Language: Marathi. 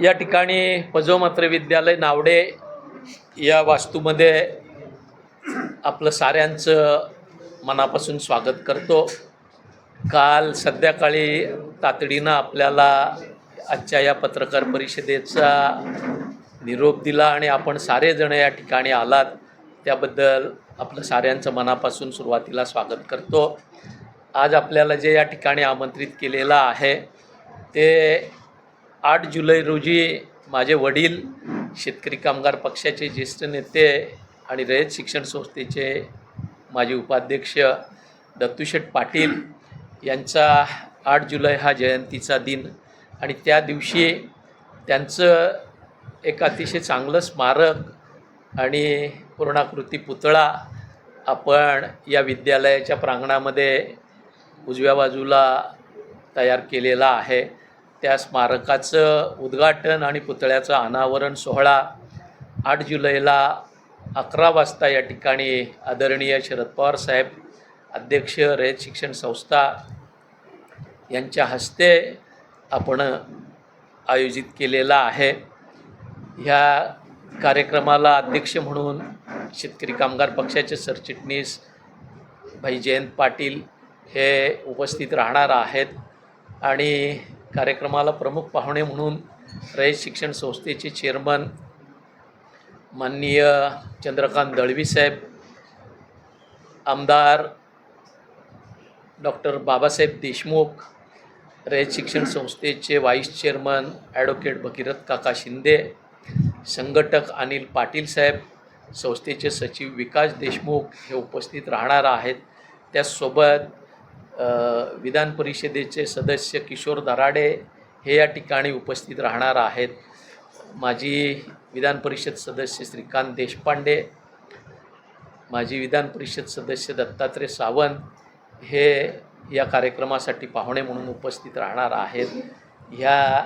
या ठिकाणी पजोमात्र विद्यालय नावडे या वास्तूमध्ये आपलं साऱ्यांचं मनापासून स्वागत करतो. काल संध्याकाळी तातडीनं आपल्याला आजच्या या पत्रकार परिषदेचा निरोप दिला आणि आपण सारेजण या ठिकाणी आलात. त्याबद्दल आपलं साऱ्यांचं मनापासून सुरुवातीला स्वागत करतो. आज आपल्याला जे या ठिकाणी आमंत्रित केलेलं आहे ते आठ जुलै रोजी माझे वडील शेतकरी कामगार पक्षाचे ज्येष्ठ नेते आणि रयत शिक्षण संस्थेचे माजी उपाध्यक्ष दत्तूशेठ पाटील यांचा आठ जुलै हा जयंतीचा दिन. आणि त्या दिवशी त्यांचं एक अतिशय चांगलं स्मारक आणि पूर्णाकृती पुतळा आपण या विद्यालयाच्या प्रांगणामध्ये उजव्या बाजूला तयार केलेला आहे. त्या स्मारकाचं उद्घाटन आणि पुतळ्याचं अनावरण सोहळा आठ जुलैला अकरा वाजता या ठिकाणी आदरणीय शरद पवार साहेब अध्यक्ष रयत शिक्षण संस्था यांच्या हस्ते आपण आयोजित केलेला आहे. ह्या कार्यक्रमाला अध्यक्ष म्हणून शेतकरी कामगार पक्षाचे सरचिटणीस भाई जयंत पाटील हे उपस्थित राहणार आहेत. आणि कार्यक्रमाला प्रमुख पाहुणे म्हणून रयत शिक्षण संस्थेचे चेअरमन माननीय चंद्रकांत दळवी साहेब आमदार डॉक्टर बाबासाहेब देशमुख रयत शिक्षण संस्थेचे व्हाईस चेअरमन ॲडव्होकेट भगीरथ काका शिंदे संघटक अनिल पाटील साहेब संस्थेचे सचिव विकास देशमुख हे उपस्थित राहणार आहेत. त्याचसोबत विधान परिषदेचे सदस्य किशोर दराडे हे या ठिकाणी उपस्थित राहणार आहेत. माजी विधान परिषद सदस्य श्रीकांत देशपांडे माजी विधान परिषद सदस्य दत्तात्रय सावंत हे या कार्यक्रमासाठी पाहुणे म्हणून उपस्थित राहणार आहेत. ह्या